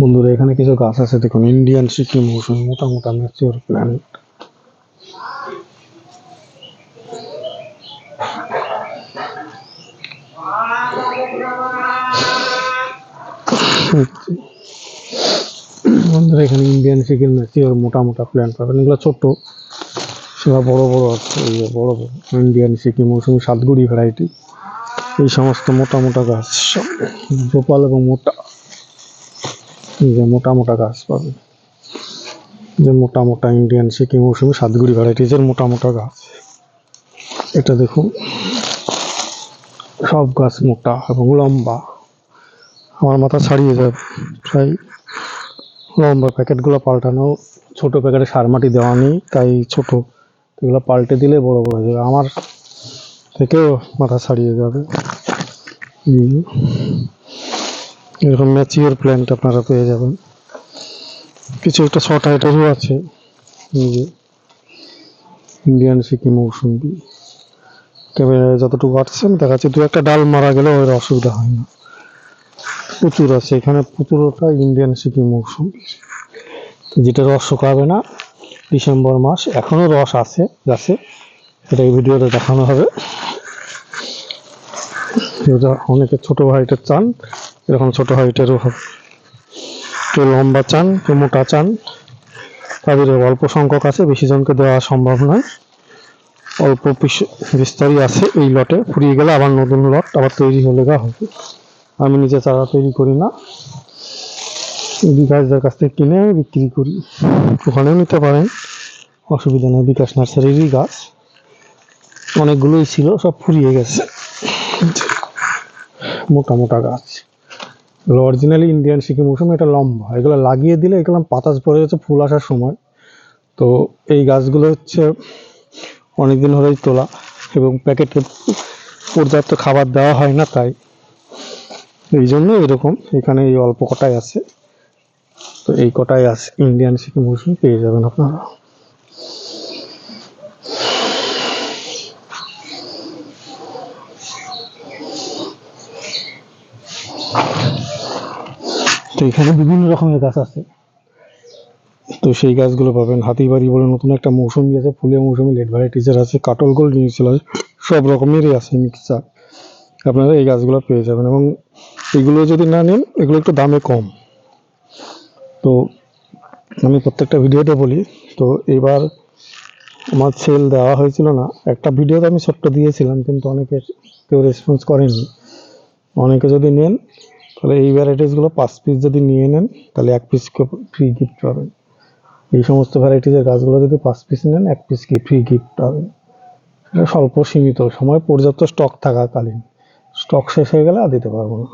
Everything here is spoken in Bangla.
বন্ধুরা, এখানে কিছু গাছ আছে, দেখুন ইন্ডিয়ান সিকিম মৌসুমি মোটা মোটা ম্যাচিওর প্ল্যান্ট বন্ধুরা, এখানে ইন্ডিয়ান সিকিম ম্যাচিওর মোটা মোটা প্ল্যান্ট পাবেন। এগুলো ছোট সেগুলো বড় বড় আছে বড় বড়। ইন্ডিয়ান সিকিম মৌসুমি সাতগুড়ি ভ্যারাইটি এই সমস্ত মোটা মোটা গাছ গোপাল এবং মোটা। যে মোটা মোটা গাছ পাবে। যে মোটা মোটা ইন্ডিয়ান সিকিম মৌসুমি সাতগুড়ি ভ্যারাইটিজের মোটা মোটা গাছ। এটা দেখুন। সব গাছ মোটা এবং লম্বা। আমার মাথা ছাড়িয়ে যাবে প্রায়। লম্বা প্যাকেটগুলো পাল্টানো। ছোট প্যাকেটে সার মাটি দেওয়া নেই, তাই ছোট। এগুলো পাল্টে দিলে বড় বড় হয়ে যাবে। আমার থেকেও মাথা ছাড়িয়ে যাবে। এরকম ম্যাচিওর প্ল্যান্ট আপনারা পেয়ে যাবেন। কিছু একটা শর্ট হাইটেরও আছে। ইন্ডিয়ান সিকিম মৌসুমি ক্যামেরায় যতটুকু আসছে দেখাচ্ছে, দু একটা ডাল মারা গেলেও ওর অসুবিধা হয় না। প্রচুর আছে, এখানে প্রচুরটা ইন্ডিয়ান সিকিম মৌসুমি যেটা রস শুকাবে না, ডিসেম্বর মাস এখনও রস আছে, গাছে। এটা এই ভিডিওতে দেখানো হবে। অনেকে ছোট হাইটের চান এরকম ছোট হাইটেরও হবে কেউ লম্বা চান কেউ মোটা চান। তাদের অল্প সংখ্যক আছে, বেশি জনকে দেওয়া সম্ভব নয়। অল্প বিস্তারই আছে এই লটে। ফুরিয়ে গেলে আবার নতুন লট আবার তৈরি হলে গা হবে। আমি নিজে চারা তৈরি করি না। বিকাশদের কাছ থেকে কিনে আমি বিক্রি করি। ওখানেও নিতে পারেন। অসুবিধা নেই, বিকাশ নার্সারিরই গাছ। অনেকগুলোই ছিল, সব ফুরিয়ে গেছে। মোটা মোটা গাছ। এগুলো অরিজিনালি ইন্ডিয়ান সিকিম মৌসুম এটা লম্বা। এগুলো লাগিয়ে দিলে এগুলো পাতা পড়ে যাচ্ছে ফুল আসার সময়। তো এই গাছগুলো হচ্ছে অনেকদিন ধরেই তোলা এবং প্যাকেটে পর্যাপ্ত খাবার দেওয়া হয় না তাই। এই জন্য এরকম। এখানে এই অল্প কটাই আছে। তো এই কটাই আছে ইন্ডিয়ান সিকিম মৌসুম পেয়ে যাবেন আপনারা। তো এখানে বিভিন্ন রকমের গাছ আছে। তো সেই গাছগুলো পাবেন হাতিবাড়ি বলে নতুন একটা মৌসুমি আছে, ফুলের মৌসুমি লেট ভ্যারাইটিসের আছে, কাটল গোল্ড নিয়েছিল সব রকমেরই আছে মিক্সচার আপনারা এই গাছগুলো পেয়ে যাবেন এবং এগুলো যদি না নেন, এগুলো একটু দামে কম। তো আমি প্রত্যেকটা ভিডিওতে বলি, তো এবার আমার সেল দেওয়া হয়েছিল না, একটা ভিডিওতে আমি ছোট্ট দিয়েছিলাম, কিন্তু অনেকে কেউ রেসপন্স করেনি। অনেকে যদি নেন তাহলে এই ভ্যারাইটিসগুলো পাঁচ পিস যদি নিয়ে নেন, তাহলে এক পিস ফ্রি গিফট পাবেন এই সমস্ত ভ্যারাইটিসের গাছগুলো যদি পাঁচ পিস নেন, এক পিস কি ফ্রি গিফট পাবেন এটা স্বল্প সীমিত, সময় পর্যাপ্ত স্টক থাকাকালীন। স্টক শেষ হয়ে গেলে আর দিতে পারব না।